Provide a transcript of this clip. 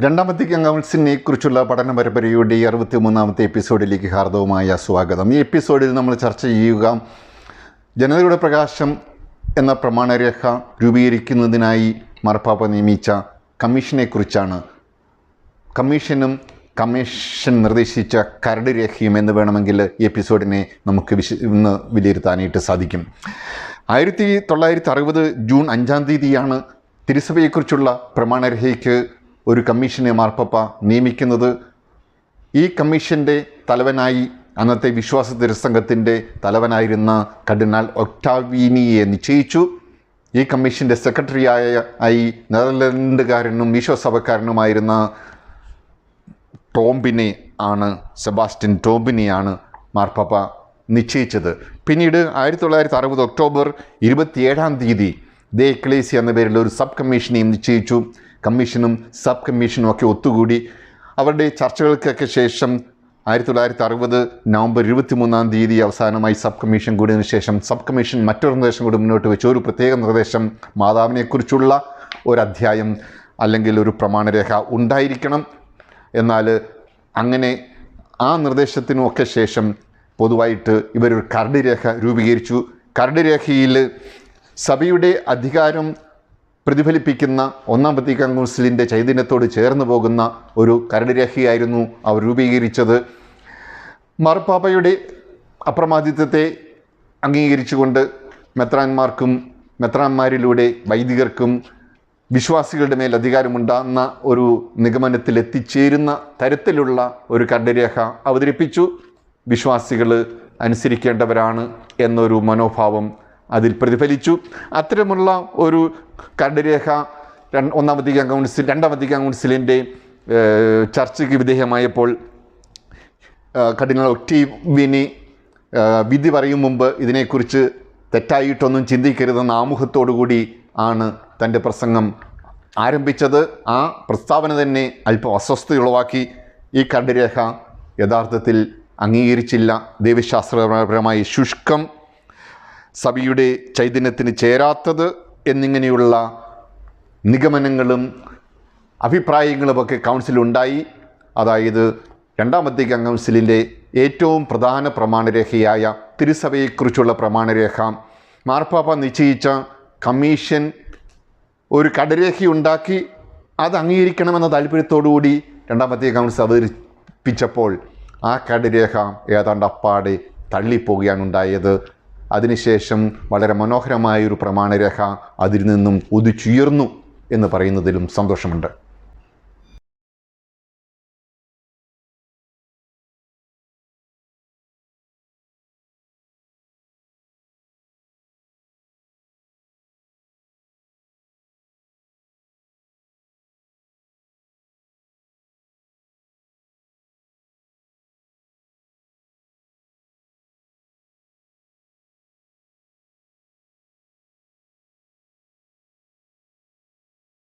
രണ്ടാം വത്തിക്കാൻ കൗൺസിലിനെ കുറിച്ചുള്ള പഠന പരമ്പരയുടെ അറുപത്തി മൂന്നാമത്തെ എപ്പിസോഡിലേക്ക് ഹാർദവുമായ സ്വാഗതം. ഈ എപ്പിസോഡിൽ നമ്മൾ ചർച്ച ചെയ്യുക ജനതയുടെ പ്രകാശം എന്ന പ്രമാണരേഖ രൂപീകരിക്കുന്നതിനായി മാർപ്പാപ്പ നിയമിച്ച കമ്മീഷനെക്കുറിച്ചാണ്. കമ്മീഷനും കമ്മീഷൻ നിർദ്ദേശിച്ച കരട് രേഖയും എന്ന് വേണമെങ്കിൽ ഈ എപ്പിസോഡിനെ നമുക്ക് വിശ ഇന്ന് വിലയിരുത്താനായിട്ട് സാധിക്കും. ആയിരത്തി തൊള്ളായിരത്തി അറുപത് ജൂൺ അഞ്ചാം തീയതിയാണ് തിരുസഭയെക്കുറിച്ചുള്ള പ്രമാണരേഖയ്ക്ക് ഒരു കമ്മീഷനെ മാർപ്പപ്പ നിയമിക്കുന്നത്. ഈ കമ്മീഷന്റെ തലവനായി അന്നത്തെ വിശ്വാസ തിരുസംഘത്തിന്റെ തലവനായിരുന്ന കർഡിനാൾ ഒക്ടാവീനിയെ നിശ്ചയിച്ചു. ഈ കമ്മീഷന്റെ സെക്രട്ടറിയായ ആയി നെതർലൻഡുകാരനും ഈശോസഭക്കാരനുമായിരുന്ന ടോംബിനെ ആണ് സെബാസ്റ്റ്യൻ ടോംബിനെയാണ് മാർപ്പാപ്പ നിശ്ചയിച്ചത്. പിന്നീട് ആയിരത്തി തൊള്ളായിരത്തി അറുപത് ഒക്ടോബർ ഇരുപത്തിയേഴാം തീയതി ദേ എക്ലേസി എന്ന പേരിൽ ഒരു സബ് കമ്മീഷനെയും നിശ്ചയിച്ചു. കമ്മീഷനും സബ് കമ്മീഷനും ഒക്കെ ഒത്തുകൂടി അവരുടെ ചർച്ചകൾക്കൊക്കെ ശേഷം ആയിരത്തി തൊള്ളായിരത്തി അറുപത് നവംബർ ഇരുപത്തി മൂന്നാം തീയതി അവസാനമായി സബ് കമ്മീഷൻ കൂടിയതിനു ശേഷം സബ് കമ്മീഷൻ മറ്റൊരു നിർദ്ദേശം കൂടി മുന്നോട്ട് വെച്ചു. ഒരു പ്രത്യേക നിർദ്ദേശം മാതാവിനെക്കുറിച്ചുള്ള ഒരു അധ്യായം അല്ലെങ്കിൽ ഒരു പ്രമാണരേഖ ഉണ്ടായിരിക്കണം. എന്നാൽ അങ്ങനെ ആ നിർദ്ദേശത്തിനുമൊക്കെ ശേഷം പൊതുവായിട്ട് ഇവരൊരു കരട് രേഖ രൂപീകരിച്ചു. കരട് രേഖയിൽ സഭയുടെ അധികാരം പ്രതിഫലിപ്പിക്കുന്ന ഒന്നാം വത്തിക്കാൻ കൗൺസിലിന്റെ ചൈതന്യത്തോട് ചേർന്ന് പോകുന്ന ഒരു കരടിരഹിയായിരുന്നു അവർ രൂപീകരിച്ചത്. മാർപ്പാപ്പയുടെ അപ്രമാദിത്വത്തെ അംഗീകരിച്ചുകൊണ്ട് മെത്രാന്മാർക്കും മെത്രാന്മാരിലൂടെ വൈദികർക്കും വിശ്വാസികളുടെ മേൽ അധികാരമുണ്ടാകുന്ന ഒരു നിഗമനത്തിൽ എത്തിച്ചേരുന്ന തരത്തിലുള്ള ഒരു കരടുരേഖ അവതരിപ്പിച്ചു. വിശ്വാസികൾ അനുസരിക്കേണ്ടവരാണ് എന്നൊരു മനോഭാവം അതിൽ പ്രതിഫലിച്ചു. അത്തരമുള്ള ഒരു കരടുരേഖ രണ്ട് ഒന്നാം വത്തിക്കാൻ കൗൺസിൽ രണ്ടാം കൗൺസിലിന്റെ ചർച്ചയ്ക്ക് വിധേയമായപ്പോൾ കഠിന ഒക്ടീവിനി വിധി പറയും മുമ്പ് ഇതിനെക്കുറിച്ച് തെറ്റായിട്ടൊന്നും ചിന്തിക്കരുതെന്ന ആമുഖത്തോടു കൂടി ആണ് തന്റെ പ്രസംഗം ആരംഭിച്ചത്. ആ പ്രസ്താവന തന്നെ അല്പം അസ്വസ്ഥയുളവാക്കി ഈ കരടുരേഖ യഥാർത്ഥത്തിൽ അംഗീകരിച്ചില്ല. ദൈവശാസ്ത്രപരമായി ശുഷ്കം സഭയുടെ ചൈതന്യത്തിന് ചേരാത്തത് എന്നിങ്ങനെയുള്ള നിഗമനങ്ങളും അഭിപ്രായങ്ങളുമൊക്കെ കൗൺസിലുണ്ടായി. അതായത് രണ്ടാമത്തെ കൗൺസിലിന്റെ ഏറ്റവും പ്രധാന പ്രമാണരേഖയായ തിരുസഭയെക്കുറിച്ചുള്ള പ്രമാണരേഖ. മാർപ്പാപ്പ നിശ്ചയിച്ച കമ്മീഷൻ ഒരു കടരേഖയുണ്ടാക്കി അത് അംഗീകരിക്കണമെന്ന താല്പര്യത്തോടുകൂടി രണ്ടാം വത്തിക്കാൻ കൗൺസിൽ അവതരിപ്പിച്ചപ്പോൾ ആ കടരേഖ ഏതാണ്ട് അപ്പാടെ തള്ളിപ്പോവുകയാണ് ഉണ്ടായത്. അതിനുശേഷം വളരെ മനോഹരമായ ഒരു പ്രമാണരേഖ അതിൽ നിന്നും ഉദിച്ചുയർന്നു എന്ന് പറയുന്നതിലും സന്തോഷമുണ്ട്.